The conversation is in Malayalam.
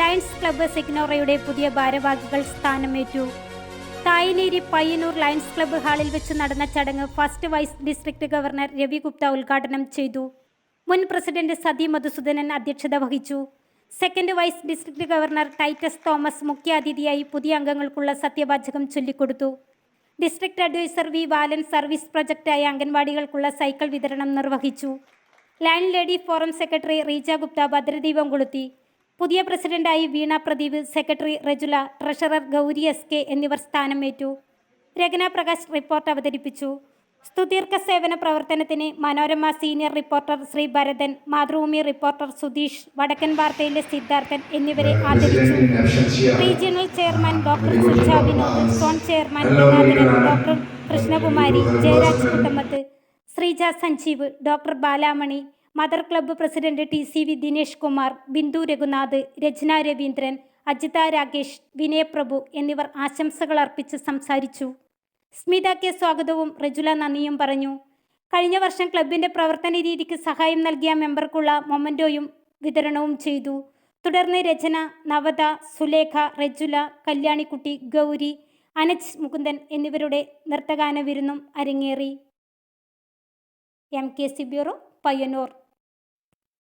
ലയൺസ് ക്ലബ്ബ് സിഗ്നോറയുടെ പുതിയ ഭാരവാഹികൾ സ്ഥാനമേറ്റു. തായനേരി പയ്യന്നൂർ ലയൺസ് ക്ലബ്ബ് ഹാളിൽ വെച്ച് നടന്ന ചടങ്ങ് first vice district governor Ravi Gupta ഉദ്ഘാടനം ചെയ്തു. മുൻ പ്രസിഡന്റ് സതി മധുസൂദനൻ അധ്യക്ഷത വഹിച്ചു. Second vice district governor Titus Thomas മുഖ്യാതിഥിയായി പുതിയ അംഗങ്ങൾക്കുള്ള സത്യവാചകം ചൊല്ലിക്കൊടുത്തു. District adviser V Balan service പ്രൊജക്റ്റായ അംഗൻവാടികൾക്കുള്ള സൈക്കിൾ വിതരണം നിർവഹിച്ചു. Land lady forum secretary Reeja Gupta ഭദ്രദീപം കൊളുത്തി. പുതിയ പ്രസിഡന്റായി Veena Pradeep secretary Rajula treasurer Gowri S K എന്നിവർ സ്ഥാനമേറ്റു. രചന പ്രകാശ് റിപ്പോർട്ട് അവതരിപ്പിച്ചു. സ്തുതീർഘ സേവന പ്രവർത്തനത്തിന് Manorama senior reporter Sri Bharathan Mathrubhumi reporter Sudheesh Vadakkan വാർത്തയിലെ Siddharthan എന്നിവരെ ആദരിച്ചു. Regional chairman doctor Suja Vinod zone chairman doctor Krishnakumari Jayaraj Kuttamath Sreeja Sanjeev doctor Balamani mother club president T C V Dinesh Kumar Bindu Raghunath Rachana Raveendran Ajitha Rakesh Vinaya Prabhu എന്നിവർ ആശംസകൾ അർപ്പിച്ച് സംസാരിച്ചു. സ്മിത കെ സ്വാഗതവും റജുല നന്ദിയും പറഞ്ഞു. കഴിഞ്ഞ വർഷം ക്ലബിന്റെ പ്രവർത്തന രീതിക്ക് സഹായം നൽകിയ മെമ്പർക്കുള്ള മൊമന്റോയും വിതരണവും ചെയ്തു. തുടർന്ന് രചന നവത സുലേഖ റജുല കല്യാണിക്കുട്ടി ഗൗരി അനജ് മുകുന്ദൻ എന്നിവരുടെ നൃത്തഗാന വിരുന്നും അരങ്ങേറി. M K C bureau Payyanur.